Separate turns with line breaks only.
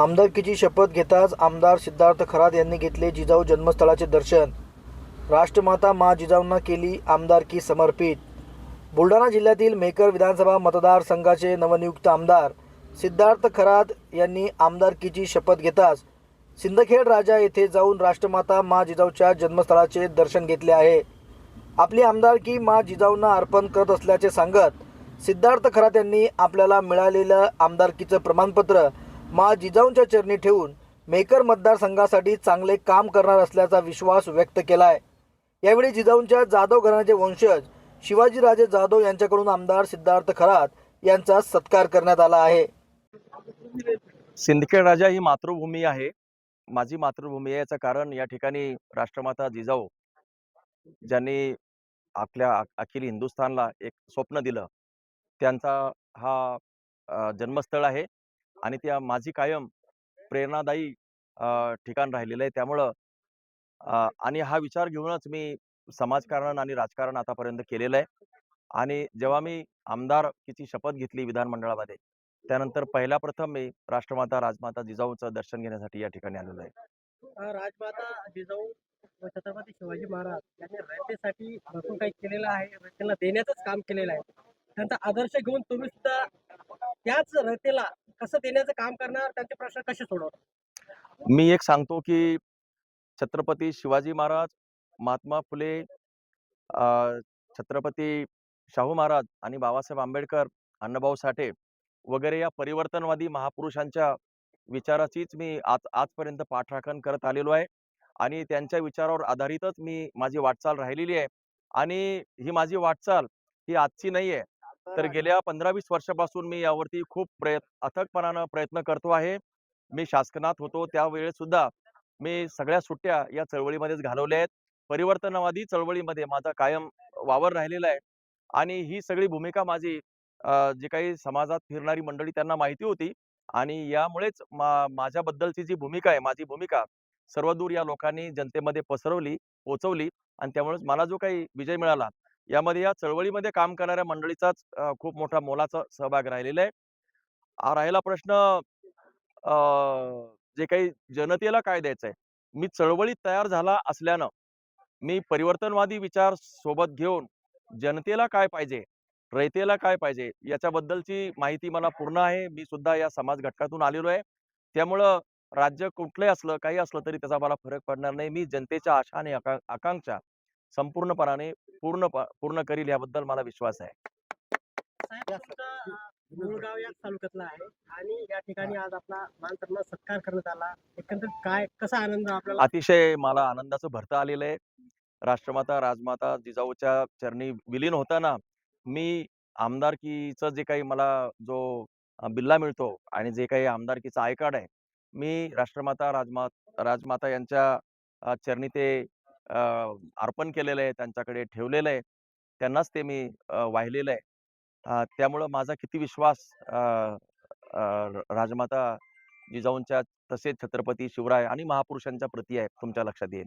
आमदारकीची शपथ घेताच आमदार सिद्धार्थ खरात यांनी घेतले जिजाऊ जन्मस्थळाचे दर्शन. राष्ट्रमाता मा जिजाऊंना केली आमदारकी समर्पित. बुलढाणा जिल्ह्यातील मेकर विधानसभा मतदारसंघाचे नवनियुक्त आमदार सिद्धार्थ खरात यांनी आमदारकीची शपथ घेताच सिंदखेड राजा येथे जाऊन राष्ट्रमाता मा जिजाऊच्या जन्मस्थळाचे दर्शन घेतले आहे. आपली आमदारकी मा जिजाऊंना अर्पण करत असल्याचे सांगत सिद्धार्थ खरात यांनी आपल्याला मिळालेलं आमदारकीचं प्रमाणपत्र मा जिजाऊंच्या चरणी ठेवून मेकर मतदारसंघासाठी चांगले काम करणार असल्याचा विश्वास व्यक्त केला आहे यावेळी जिजाऊंच्या जाधव घराण्याचे वंशज शिवाजीराजे जाधव यांच्याकडून आमदार सिद्धार्थ खरात यांचा सत्कार करण्यात आला आहे.
सिंदखेड राजा ही मातृभूमी आहे. माझी मातृभूमी आहे याचं कारण या ठिकाणी राष्ट्रमाता जिजाऊ ज्यांनी आपल्या अखिल हिंदुस्थानला एक स्वप्न दिलं. त्यांचा हा जन्मस्थळ आहे. आणि त्या माझी कायम प्रेरणादायी ठिकाण राहिलेलं आहे. त्यामुळं आणि हा विचार घेऊनच मी समाजकारण आणि राजकारण आतापर्यंत केलेलं आहे. आणि जेव्हा मी आमदारकीची शपथ घेतली विधानमंडळामध्ये त्यानंतर पहिल्या प्रथम मी राष्ट्रमाता राजमाता जिजाऊचं दर्शन घेण्यासाठी या ठिकाणी आलेलो आहे.
राजमाता जिजाऊ व छत्रपती शिवाजी महाराज यांनी रयतेसाठी भरपूर काही केलेलं आहे. रयतेला देण्याचंच काम केलेलं आहे. त्यांचा आदर्श घेऊन तुम्ही सुद्धा त्याच रयतेला कसं देण्याचं काम करणार त्यांचे प्रश्न कसे सोडवणार?
मी एक सांगतो की छत्रपती शिवाजी महाराज महात्मा फुले छत्रपती शाहू महाराज आणि बाबासाहेब आंबेडकर अण्णाभाऊ साठे वगैरे या परिवर्तनवादी महापुरुषांच्या विचाराचीच मी आज आजपर्यंत पाठराखण करत आलेलो आहे आणि त्यांच्या विचारावर आधारितच मी माझी वाटचाल राहिलेली आहे आणि ही माझी वाटचाल ही आजची नाही आहे. तर गेल्या पंधरा वीस वर्षापासून मी यावरती खूप प्रयत्न अथकपणानं प्रयत्न करतो आहे. मी शासनात होतो त्यावेळेस सुद्धा मी सगळ्या सुट्ट्या या चळवळीमध्येच घालवल्या आहेत. परिवर्तनवादी चळवळीमध्ये माझा कायम वावर राहिलेला आहे आणि ही सगळी भूमिका माझी जी काही समाजात फिरणारी मंडळी त्यांना माहिती होती आणि यामुळेच मा माझ्याबद्दलची जी भूमिका आहे माझी भूमिका सर्वदूर या लोकांनी जनतेमध्ये पसरवली पोचवली आणि त्यामुळेच मला जो काही विजय मिळाला यामध्ये या चळवळीमध्ये काम करणाऱ्या मंडळीचाच खूप मोठा मोलाचा सहभाग राहिलेला आहे. राहिला प्रश्न जे काही जनतेला काय द्यायचं आहे? मी चळवळीत तयार झाला असल्यानं मी परिवर्तनवादी विचार सोबत घेऊन जनतेला काय पाहिजे? रयतेला काय पाहिजे? याच्याबद्दलची माहिती मला पूर्ण आहे. मी सुद्धा या समाज घटकातून आलेलो आहे. त्यामुळं राज्य कुठलंही असलं काही असलं तरी त्याचा मला फरक पडणार नाही. मी जनतेच्या आशा आणि आकांक्षा संपूर्णपणाने पूर्ण पूर्ण करील याबद्दल मला विश्वास आहे.
मुळगाव या तालुक्यातला आहे आणि या ठिकाणी आज आपला मान सन्मान सत्कार करण्यात आला. एकंदरीत काय कसा आनंद आपल्याला?
अतिशय मला आनंदाचं भरतं आलेलं आहे. राष्ट्रमाता राजमाता जिजाऊच्या चरणी विलीन होताना मी आमदारकीचं जे काही मला जो बिल्ला मिळतो आणि जे काही आमदारकीचा आय कार्ड आहे मी राष्ट्रमाता राजमा राजमाता यांच्या चरणी ते अर्पण केलेलं आहे त्यांच्याकडे ठेवलेलं आहे. त्यांनाच ते मी वाहिलेलं आहे. त्यामुळं माझा किती विश्वास राजमाता जिजाऊंच्या तसेच छत्रपती शिवराय आणि महापुरुषांच्या प्रती आहे तुमच्या लक्षात येईल.